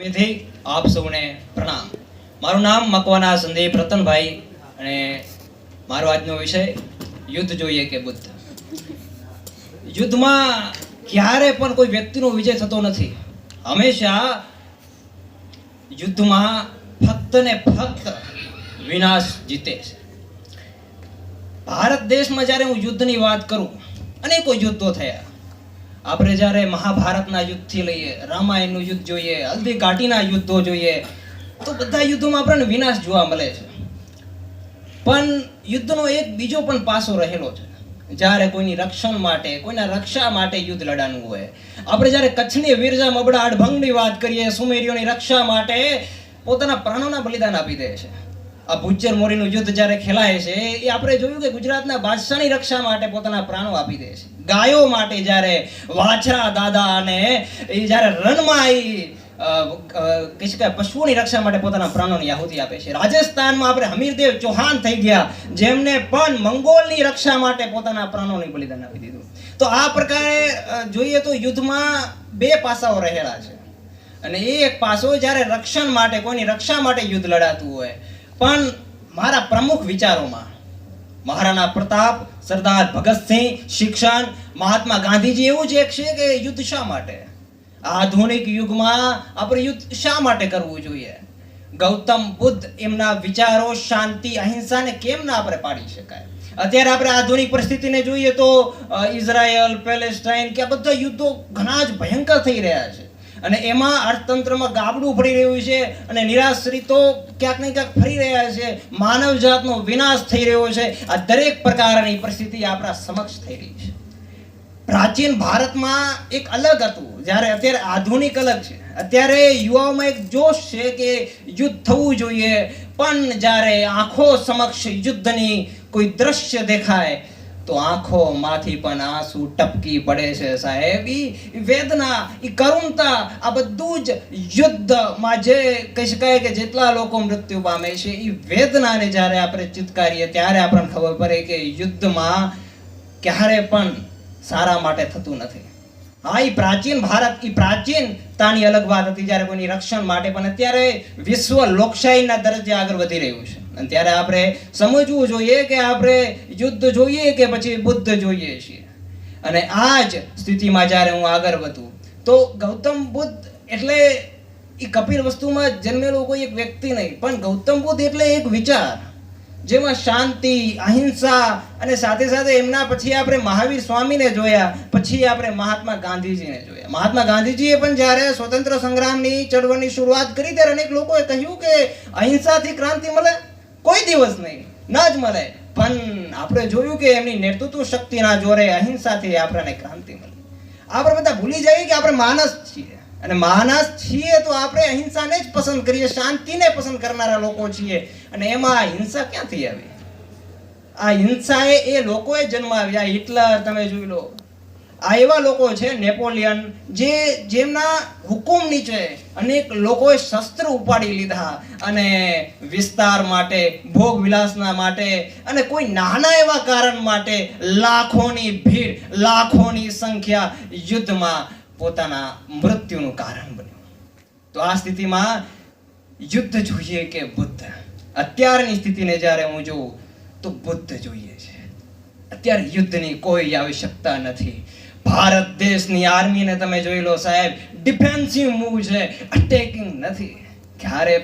થી આપ સૌને પ્રણામ. મારું નામ મકવાના સંદીપ રતનભાઈ અને મારો આજનો વિષય યુદ્ધ જોઈએ કે બુદ્ધ. યુદ્ધમાં ક્યારે પણ કોઈ વ્યક્તિનો વિજય થતો નથી. હંમેશા યુદ્ધમાં ફક્ત ને ફક્ત વિનાશ જીતે છે. ભારત દેશમાં જ્યારે હું યુદ્ધની વાત કરું, અનેકો યુદ્ધો થયા. આપણે જ્યારે મહાભારતના યુદ્ધથી લઈએ, રામાયણનું યુદ્ધ જોઈએ, હલ્દી ઘાટીના યુદ્ધો જોઈએ, તો બધા યુદ્ધોમાં આપણને વિનાશ જોવા મળે છે. પણ યુદ્ધનો એક બીજો પણ પાસો રહેલો છે. જ્યારે કોઈની રક્ષણ માટે, કોઈના રક્ષા માટે યુદ્ધ લડાનું હોય, આપણે જ્યારે કચ્છની વીરજા મબડા અડભંગની વાત કરીએ, સુમેરીઓની રક્ષા માટે, પોતાના પ્રાણોના બલિદાન આપી દે છે. આ ભુજ્જર મોરીનું યુદ્ધ જ્યારે ખેલાય છે, એ આપણે જોયું કે ગુજરાતના બાદશાહની રક્ષા માટે પોતાના પ્રાણો આપી દે છે. ગાયો માટે જ્યારે વાછરા દાદા અને એ જ્યારે રણમાં એ પશુઓની રક્ષા માટે પોતાના પ્રાણોની આહુતિ આપે છે. રાજસ્થાનમાં આપણે હમીરદેવ ચૌહાણ થઈ ગયા, જેમને પણ મંગોલની રક્ષા માટે પોતાના પ્રાણોની બલિદાન આપી દીધું. તો આ પ્રકારે જોઈએ તો યુદ્ધમાં બે પાસાઓ રહેલા છે. અને એ એક પાસો જ્યારે રક્ષણ માટે, કોઈની રક્ષા માટે યુદ્ધ લડાતું હોય પણ મારા પ્રમુખ વિચારોમાં મહારાણા પ્રતાપ, સરદાર ભગતસિંહ, શિક્ષણ, મહાત્મા ગાંધીજી એવું જ એક છે કે યુદ્ધ શા માટે? આધુનિક યુગમાં આપણે યુદ્ધ શા માટે કરવું જોઈએ? ગૌતમ બુદ્ધ એમના વિચારો શાંતિ, અહિંસાને કેમ ના આપણે પાડી શકાય? અત્યારે આપણે આધુનિક પરિસ્થિતિને જોઈએ તો ઇઝરાયલ, પેલેસ્ટાઇન કે આ બધા યુદ્ધો ઘણા જ ભયંકર થઈ રહ્યા છે. અને એમાં અર્થતંત્રમાં ગાબડું ફરી રહ્યું છે અને નિરાશ્રિતો ક્યાંક ને ક્યાંક ફરી રહ્યા છે. માનવ જાતનો વિનાશ થઈ રહ્યો છે. આ દરેક પ્રકારની પરિસ્થિતિ આપણા સમક્ષ થઈ રહી છે. પ્રાચીન ભારતમાં એક અલગ હતું. જ્યારે અત્યારે આધુનિક અલગ છે. અત્યારે યુવાઓમાં એક જોશ છે કે યુદ્ધ થવું જોઈએ. પણ જ્યારે આંખો સમક્ષ યુદ્ધની કોઈ દ્રશ્ય દેખાય તો આંખોમાંથી પણ આંસુ ટપકી પડે છે સાહેબ. ઈ વેદના, ઈ કરુણતા, આ બધું જ યુદ્ધમાં જે કહી શકાય કે જેટલા લોકો મૃત્યુ પામે છે એ વેદનાને જ્યારે આપણે ચિત્કારીએ ત્યારે આપણને ખબર પડે કે યુદ્ધમાં ક્યારે પણ સારા માટે થતું નથી. હા એ પ્રાચીન ભારત એ પ્રાચીન તાની અલગ વાત હતી જ્યારે કોઈની રક્ષણ માટે, પણ અત્યારે વિશ્વ લોકશાહીના દરજ્જે આગળ વધી રહ્યું છે. અને ત્યારે આપણે સમજવું જોઈએ કે આપણે યુદ્ધ જોઈએ કે પછી બુદ્ધ જોઈએ છીએ. અને આ જ સ્થિતિમાં જ્યારે હું આગળ વધું, તો ગૌતમ બુદ્ધ એટલે એ કપિલ વસ્તુમાં જન્મેલો કોઈ એક વ્યક્તિ નહીં, પણ ગૌતમ બુદ્ધ એટલે એક વિચાર. જેમાં શાંતિ, અહિંસા અને સાથે સાથે એમના પછી આપણે મહાવીર સ્વામીને જોયા, પછી આપણે મહાત્મા ગાંધીજીને જોયા. મહાત્મા ગાંધીજીએ પણ જ્યારે સ્વતંત્ર સંગ્રામની ચળવળની શરૂઆત કરી ત્યારે અનેક લોકોએ કહ્યું કે અહિંસાથી ક્રાંતિ મળે, કોઈ દિવસ નહીં, ન જ મળે. પણ આપણે જોયું કે એમની નેતૃત્વ શક્તિના જોરે અહિંસાથી આપણને ક્રાંતિ મળી. આપણે બધા ભૂલી જઈએ કે આપણે માણસ છીએ. અને માણસ છીએ તો આપણે અહિંસાને જ પસંદ કરીએ, શાંતિને પસંદ કરનારા લોકો છીએ. અને એમાં આ હિંસા ક્યાંથી આવી? આ હિંસાએ એ લોકોએ જન્માવ્યા. હિટલર, તમે જોઈ લો. આ એવા લોકો છે, નેપોલિયન, જે જેમના હુકુમ નીચે અનેક લોકોએ શસ્ત્ર ઉપાડી લીધા અને વિસ્તાર માટે, ભોગ વિલાસના માટે અને કોઈ નાના એવા કારણ માટે લાખોની ભીડ, લાખોની સંખ્યા યુદ્ધમાં પોતાના મૃત્યુનું કારણ બન્યું. તો આ સ્થિતિમાં યુદ્ધ જોઈએ કે બુદ્ધ? અત્યારની સ્થિતિને જ્યારે હું જોઉં, તો બુદ્ધ જોઈએ છે. અત્યારે યુદ્ધની કોઈ આવશ્યકતા નથી. ભારત દેશની આર્મીને તમે જોઈ લો સાહેબ ડિફેન્સિવ મૂવ છે અટેકિંગ નથી. ક્યારે